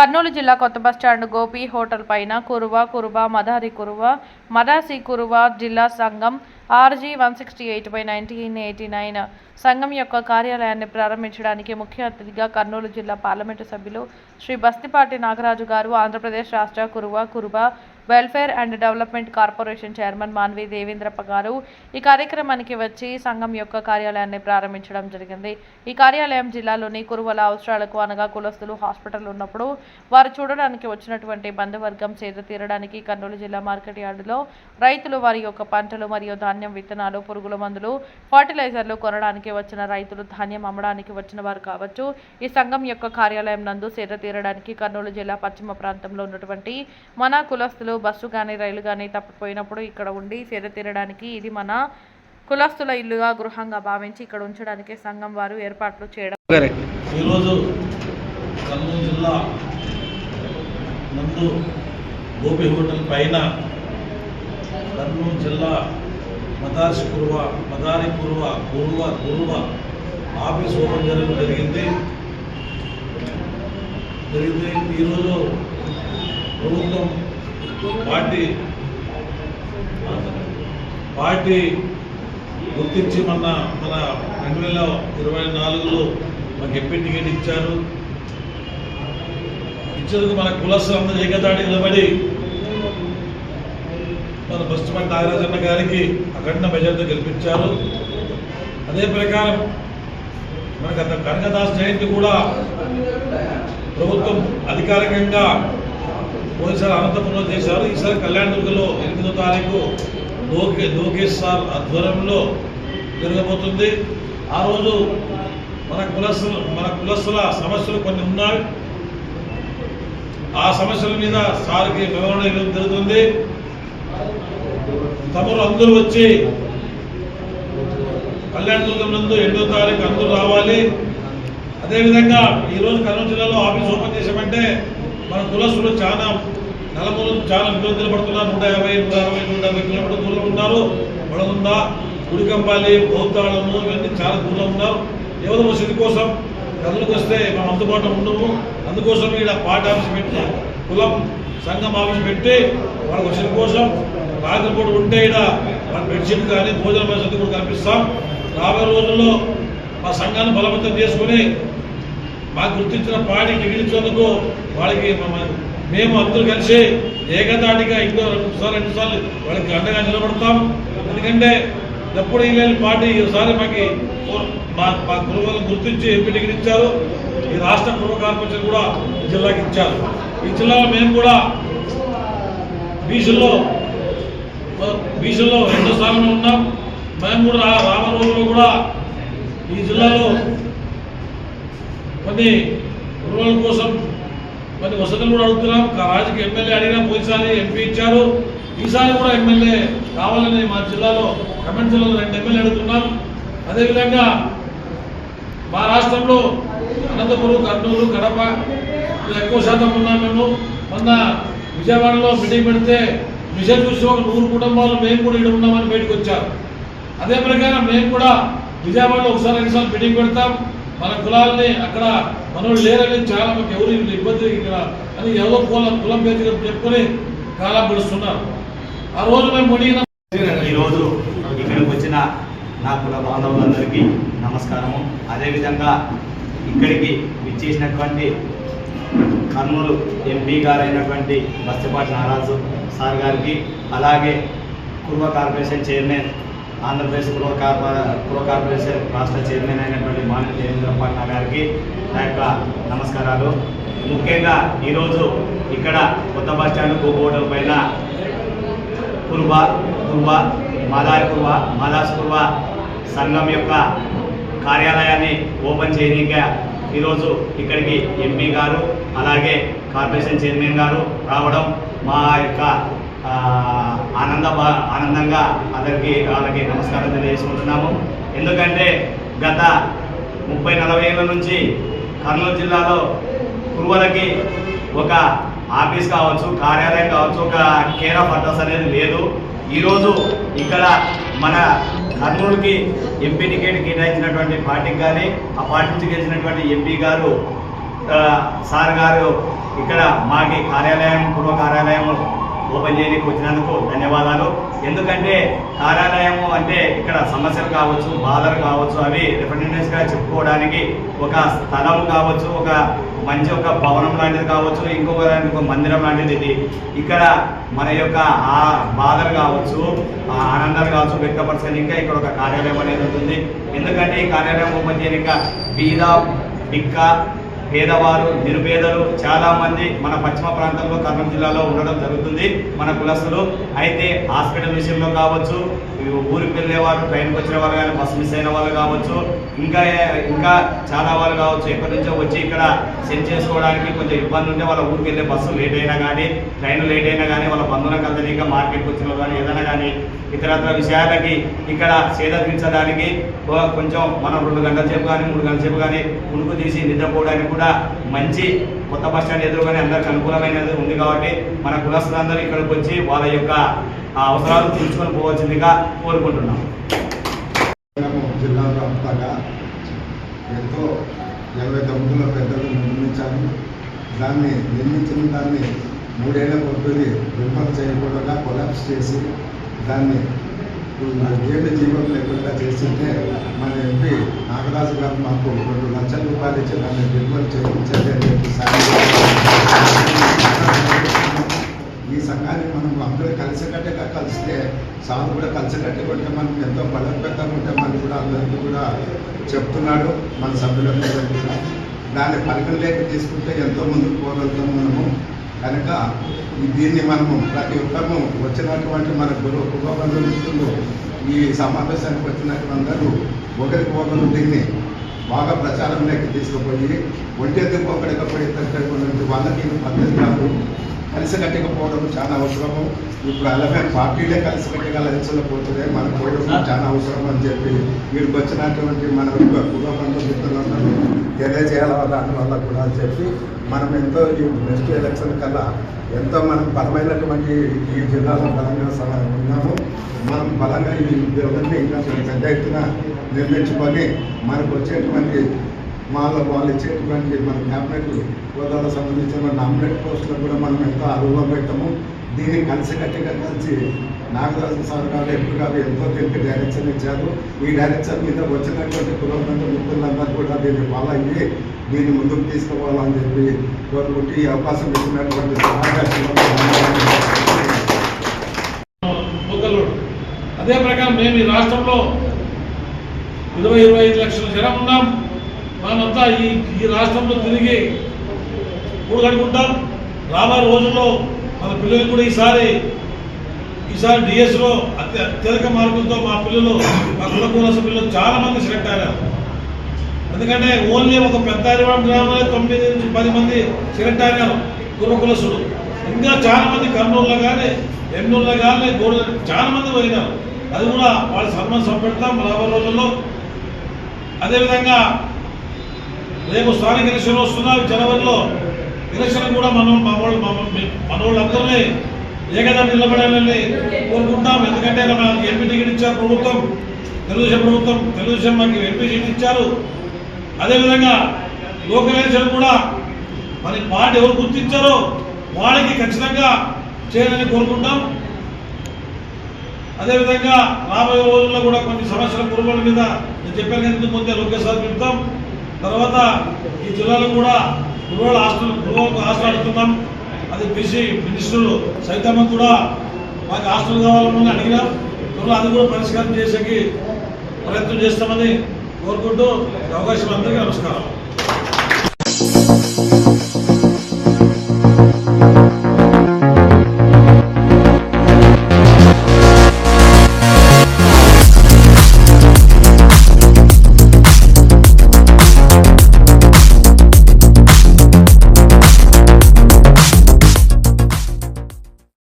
కర్నూలు జిల్లా కొత్త bus stand Gopi hotel పైన కురువ కురువ మదారి కురువ మదాసి కురువ జిల్లా సంఘం RG one sixty eight by nineteen eighty nine సంఘం యొక్క కార్యాలయాన్ని ప్రారంభించడానికి ముఖ్య అతిథిగా కర్నూలు జిల్లా పార్లమెంటు సభ్యులు శ్రీ బస్తిపాటి నాగరాజు గారు ఆంధ్రప్రదేశ్ రాష్ట్ర Kuruva Kuruba welfare and development corporation chairman Manvi Devendrappa గారు ఈ కార్యక్రమానికి వచ్చి సంఘం యొక్క కార్యాలయాన్ని ప్రారంభించడం జరిగింది. ఈ కార్యాలయం జిల్లాలోని కురువల అవసరాలకు అనగా కులస్తులు హాస్పిటల్ ఉన్నప్పుడు వారు చూడడానికి వచ్చినటువంటి బంధువర్గం చేత తీరడానికి కర్నూలు జిల్లా మార్కెట్ యార్డులో రైతులు వారి యొక్క పంటలు మరియు ధాన్యం విత్తనాలు పురుగుల మందులు ఫర్టిలైజర్లు కొనడానికి వచ్చిన రైతులు ధాన్యం అమ్మడానికి వచ్చిన వారు కావచ్చు. ఈ సంఘం యొక్క కార్యాలయం నందు సేద తీరడానికి కర్నూలు జిల్లా పశ్చిమ ప్రాంతంలో ఉన్నటువంటి మన కులస్తులు బస్సు కానీ రైలు కానీ తప్పిపోయినప్పుడు ఇక్కడ ఉండి సేద తీరడానికి ఇది మన కులస్తుల ఇల్లుగా గృహంగా భావించి ఇక్కడ ఉంచడానికి సంఘం వారు ఏర్పాట్లు చేయడం. ఈరోజు కర్నూలు జిల్లా నందు గోపి హోటల్ పైన కర్నూలు జిల్లా మదార్సి కురువ మదారి కురువ ఆఫీస్ ఓపెన్ జరగడం జరిగింది. జరిగింది ఈరోజు ప్రభుత్వం పార్టీ పార్టీ గుర్తించి మన మన రెండు వేల ఇరవై నాలుగులో మనకి ఎంపీ టికెట్ ఇచ్చారు. ఇచ్చేందుకు మన కులస్తులు అందరూ ఏకతాటి నిలబడి మన బస్టిమంట్ నాగరాజన్న గారికి అఖండ మెజార్టీ గెలిపించారు. అదే ప్రకారం మనకు అంత కనకదాస్ జయంతి కూడా ప్రభుత్వం అధికారికంగా పోయినసారి అనంతపురంలో చేశారు. ఈసారి కళ్యాణదుర్గలో ఎనిమిదో తారీఖు లోకే లోకేష్ సార్ ఆధ్వర్యంలో జరగబోతుంది. ఆ రోజు మన కులస్తుల మన కులస్తుల సమస్యలు కొన్ని ఉన్నాయి. ఆ సమస్యల మీద సార్కి వివరణ జరుగుతుంది. తమరు అందరూ వచ్చి కళ్యాణదుర్గం నందు ఎనిమిదో తారీఖు అందరూ రావాలి. అదేవిధంగా ఈరోజు కర్నూలు జిల్లాలో ఆఫీస్ ఓపెన్ మన కులస్తులు చాలా నలమూలు చాలా ఇబ్బందులు పడుతున్నారు. నూట యాభై నూట అరవై నూట యాభై కిలోమీటర్ల దూరం ఉన్నారు వడగుంద గుడికంపాలి బౌద్ధాళము ఇవన్నీ చాలా దూరంలో ఉన్నారు. ఎవరు వసతి కోసం కర్నూలుకి వస్తే మనం అందుబాటులో ఉండము. అందుకోసం ఇక్కడ పాట ఆఫీస్ పెట్టి కులం సంఘం ఆఫీస్ పెట్టి వాళ్ళకి వసతి కోసం రాత్రిపూట ఉంటే ఇక్కడ వాళ్ళ బెడ్షీట్ కానీ భోజన వసతి కూడా కల్పిస్తాం. రాబోయే రోజుల్లో మా సంఘాన్ని బలవంతం చేసుకుని మాకు గుర్తించిన పార్టీ మిగిలించేందుకు వాళ్ళకి మేము అందరూ కలిసి ఏకదాటిగా ఇంకో రెండు సార్లు రెండు సార్లు వాళ్ళకి అండగా నిలబడతాం. ఎందుకంటే ఎప్పుడు ఈ పార్టీ ఈసారి మాకు మా మా గురువులను గుర్తించి ఎంపీ డిగ్రీ ఇచ్చారు. ఈ రాష్ట్ర గృహ కార్పొరేషన్ కూడా ఈ జిల్లాకి ఇచ్చారు. ఈ జిల్లాలో మేము కూడా బీసీల్లో బీసీలో రెండో స్థానంలో ఉన్నాం. మేము కూడా రా- రాబోయే రోజుల్లో కూడా ఈ జిల్లాలో కొన్ని రూరల్ కోసం కొన్ని వసతులు కూడా అడుగుతున్నాం. కా- రాజకీయ ఎమ్మెల్యే అడిగినా పోయినసారి ఎంపీ ఇచ్చారు. ఈసారి కూడా ఎమ్మెల్యే కావాలని మా జిల్లాలో ఖమ్మం జిల్లాలో రెండు ఎమ్మెల్యే అడుగుతున్నాం. అదేవిధంగా మా రాష్ట్రంలో అనంతపురం కర్నూలు కడప ఎక్కువ శాతం ఉన్నాం మేము. మొన్న విజయవాడలో మీటింగ్ పెడితే విజయ్ చూసి ఒక నూరు కుటుంబాలు మేము కూడా ఇక్కడ ఉన్నామని బయటకు వచ్చారు. అదే ప్రకారం మేము కూడా విజయవాడలో ఒకసారి రెండుసార్లు మీటింగ్ పెడతాం. మన కులాలని అక్కడ మనోళ్ళు లేరని చాలా మంది ఎవరు ఇబ్బంది ఇక్కడ అని ఎవరో కులం కులం పేరు చెప్పుకొని కాలం గడుస్తున్నారు. ఆ రోజు మేము మునిగిన ఈరోజు ఇక్కడికి వచ్చిన నా కుల బాంధవులందరికీ నమస్కారము. అదేవిధంగా ఇక్కడికి విచ్చేసినటువంటి కర్నూలు ఎంపీ గారైనటువంటి బస్తిపాటి నారాజు సార్ గారికి అలాగే Kuruva corporation chairman Andhra Pradesh Kurva కార్ప Kurva corporation రాష్ట్ర చైర్మన్ అయినటువంటి మాని దేవేంద్రపట్న గారికి నా యొక్క నమస్కారాలు. ముఖ్యంగా ఈరోజు ఇక్కడ కొత్త బస్ స్టాండ్ హోటల్ పైన కుర్బ కుర్బ మదార్ కుర్బ మాదాస్ కుర్బ సంఘం యొక్క కార్యాలయాన్ని ఓపెన్ చేయడానికి ఈరోజు ఇక్కడికి ఎంపీ గారు అలాగే కార్పొరేషన్ చైర్మన్ గారు రావడం మా యొక్క ఆనంద ఆనందంగా అందరికీ వాళ్ళకి నమస్కారం తెలియజేసుకుంటున్నాము. ఎందుకంటే గత ముప్పై నలభై ఏళ్ళ నుంచి కర్నూలు జిల్లాలో కురువలకి ఒక ఆఫీస్ కావచ్చు కార్యాలయం కావచ్చు ఒక కేర్ ఆఫ్ అడ్రస్ అనేది లేదు. ఈరోజు ఇక్కడ మన కర్నూలుకి ఎంపీ టికెట్ కేటాయించినటువంటి పార్టీకి కానీ ఆ పార్టీ నుంచి గెలిచినటువంటి ఎంపీ గారు సార్ గారు ఇక్కడ మాకి కార్యాలయం పూర్వ కార్యాలయం ఓపెన్ చేయడానికి వచ్చినందుకు ధన్యవాదాలు. ఎందుకంటే కార్యాలయము అంటే ఇక్కడ సమస్యలు కావచ్చు బాధలు కావచ్చు అవి గా చెప్పుకోవడానికి ఒక స్థలం కావచ్చు ఒక మంచి ఒక భవనం లాంటిది కావచ్చు ఇంకొక ఒక మందిరం లాంటిది ఇది. ఇక్కడ మన యొక్క ఆ బాధలు కావచ్చు ఆ ఆనందాలు కావచ్చు ఇంకా ఇక్కడ ఒక కార్యాలయం అనేది ఉంటుంది. ఎందుకంటే ఈ కార్యాలయం ఓపెన్ చేయడానికి బీద బిక్క పేదవారు నిరుపేదలు చాలామంది మన పశ్చిమ ప్రాంతంలో కర్నూలు జిల్లాలో ఉండడం జరుగుతుంది మన కులస్తులు. అయితే హాస్పిటల్ విషయంలో కావచ్చు ఊరికి వెళ్ళేవారు ట్రైన్కి వచ్చిన వాళ్ళు కానీ బస్సు మిస్ అయిన వాళ్ళు కావచ్చు ఇంకా ఇంకా చాలా వాళ్ళు కావచ్చు ఎక్కడి నుంచో వచ్చి ఇక్కడ సెండ్ చేసుకోవడానికి కొంచెం ఇబ్బంది ఉంటే వాళ్ళ ఊరికి వెళ్ళే బస్సు లేట్ అయినా కానీ ట్రైన్ లేట్ అయినా కానీ వాళ్ళ బంధువులకు కదలిక మార్కెట్కి వచ్చిన కానీ ఏదైనా కానీ ఇతరత్ర విషయాలకి ఇక్కడ సేద తీర్చడానికి కొంచెం మనం రెండు గంటల సేపు కానీ మూడు గంటల సేపు కానీ ఉణుకు తీసి నిద్రపోవడానికి కూడా మంచి కొత్త బస్ స్టాండ్ ఎదురుగానే అందరికి అనుకూలమైనది ఉంది కాబట్టి మన కులస్తులందరూ ఇక్కడికి వచ్చి వాళ్ళ యొక్క అవసరాలు తీర్చుకొని పోవాల్సిందిగా కోరుకుంటున్నాం. మనము జిల్లా వ్యాప్తంగా ఎంతో ఎనభై తొమ్మిదిలో పెద్దలు నిర్మించాము దాన్ని నిర్మించిన దాన్ని మూడేళ్ళ కొద్ది విమర్శ చేయకుండా కొలాప్స్ చేసి దాన్ని ఏమి జీవం లేకుండా చేసింటే మన ఎంపీ నాగరాజు గారు మాకు రెండు లక్షల రూపాయలు ఇచ్చి దాన్ని విమర్శ చేయించండి అని చెప్పి ఈ సంఘాన్ని మనం అందరూ కలిసికట్టుగా కలిస్తే సార్ కూడా కలిసికట్టుగా కొంటే మనం ఎంతో బలోపేతంగా ఉంటే మనం కూడా అందరికీ కూడా చెప్తున్నాడు మన సభ్యులందరూ కూడా. దాన్ని పరిగణలోకి తీసుకుంటే ఎంతో ముందుకు పోగలుగుతాం మనము. కనుక ఈ- దీన్ని మనము ప్రతి ఒక్కరము వచ్చినటువంటి మన గురువు కుటుంబంలో ఈ సమావేశానికి వచ్చినటువంటి అందరూ ఒకరికి ఒకరు దీన్ని బాగా ప్రచారంలోకి తీసుకుపోయి ఒంటి ఒకరికి పోయి వాళ్ళకి పద్ధతి కాదు. కలిసికట్టకపోవడం చాలా అవసరము. ఇప్పుడు అలాగే పార్టీలే కలిసికట్టుగా లక్షలు పోతుంది మన పోవడం చాలా అవసరం అని చెప్పి వీడికి వచ్చినటువంటి మన కుటుంబంలో మిత్రులందరూ తెలియజేయాలి దాని వల్ల కూడా అని చెప్పి మనం ఎంతో ఈ నెక్స్ట్ ఎలక్షన్ కల్లా ఎంతో మనం బలమైనటువంటి ఈ జిల్లాలో బలంగా ఉన్నాము. మనం బలంగా ఈ ఇంకా పెద్ద ఎత్తున నిర్మించుకొని మనకు వచ్చేటువంటి వాళ్ళ వాళ్ళు ఇచ్చేటువంటి మన క్యాబినెట్ హోదాలకు సంబంధించిన నామినేట్ పోస్టులకు కూడా మనం ఎంతో అరువుగా పెట్టాము. దీన్ని కలిసికట్టుగా కలిసి నాగరాజు సార్ గారు ఎప్పుడు గారు ఎంతో తెలిపి డైరెక్షన్ ఇచ్చారు. ఈ డైరెక్షన్ మీద వచ్చినటువంటి పురోగతి మిత్రులందరూ కూడా దీన్ని ఫాలో అయ్యి దీన్ని ముందుకు తీసుకోవాలని చెప్పి కోరుకుంటూ ఈ అవకాశం ఇచ్చినటువంటి అదే ప్రకారం మేము ఈ రాష్ట్రంలో ఇరవై ఇరవై ఐదు లక్షల జనం ఉన్నాం. మనమంతా ఈ ఈ రాష్ట్రంలో తిరిగి కూడగట్టుకుంటాం రాబోయే రోజుల్లో మన పిల్లలు కూడా ఈసారి ఈసారి డిఎస్లో అత్య అత్యధిక మార్కులతో మా పిల్లలు మా కులకూలస పిల్లలు చాలా మంది సెలెక్ట్ అయ్యారు. ఎందుకంటే ఓన్లీ ఒక పెద్ద గ్రామంలో తొమ్మిది నుంచి పది మంది సెలెక్ట్ అయినారు కులకులసులు ఇంకా చాలా మంది కర్నూలులో కానీ ఎన్నూరులో కానీ గోడ చాలా మంది పోయినారు. అది కూడా వాళ్ళ సన్మానం సంపెడతాం. రాబోయే రోజుల్లో అదేవిధంగా రేపు స్థానిక ఎలక్షన్లు వస్తున్నాయి జనవరిలో. ఎలక్షన్ కూడా మనం మా వాళ్ళు మన ఏకదా నిలబడాలని కోరుకుంటాం. ఎందుకంటే మనకి ఎంపీ టికెట్ ఇచ్చారు ప్రభుత్వం తెలుగుదేశం ప్రభుత్వం తెలుగుదేశం మనకి ఎంపీ టికెట్ ఇచ్చారు. అదేవిధంగా లోకల్ ఎలక్షన్ కూడా మరి పార్టీ ఎవరు గుర్తించారో వాళ్ళకి ఖచ్చితంగా చేయాలని కోరుకుంటాం. అదేవిధంగా రాబోయే రోజుల్లో కూడా కొన్ని సమస్యల కురుబల మీద నేను చెప్పాను కదా ముందే లోకేశ్వర్ పెడతాం తర్వాత ఈ జిల్లాలో కూడా రూరల్ హాస్టల్ రూరల్ హాస్టల్ అడుగుతున్నాం. అది బీసీ మినిస్టర్లు సైతమ్మ కూడా మాకు హాస్టల్ కావాలని అడిగినాం త్వరలో అది కూడా పరిష్కారం చేసేకి ప్రయత్నం చేస్తామని కోరుకుంటూ అవకాశం అందరికీ నమస్కారం.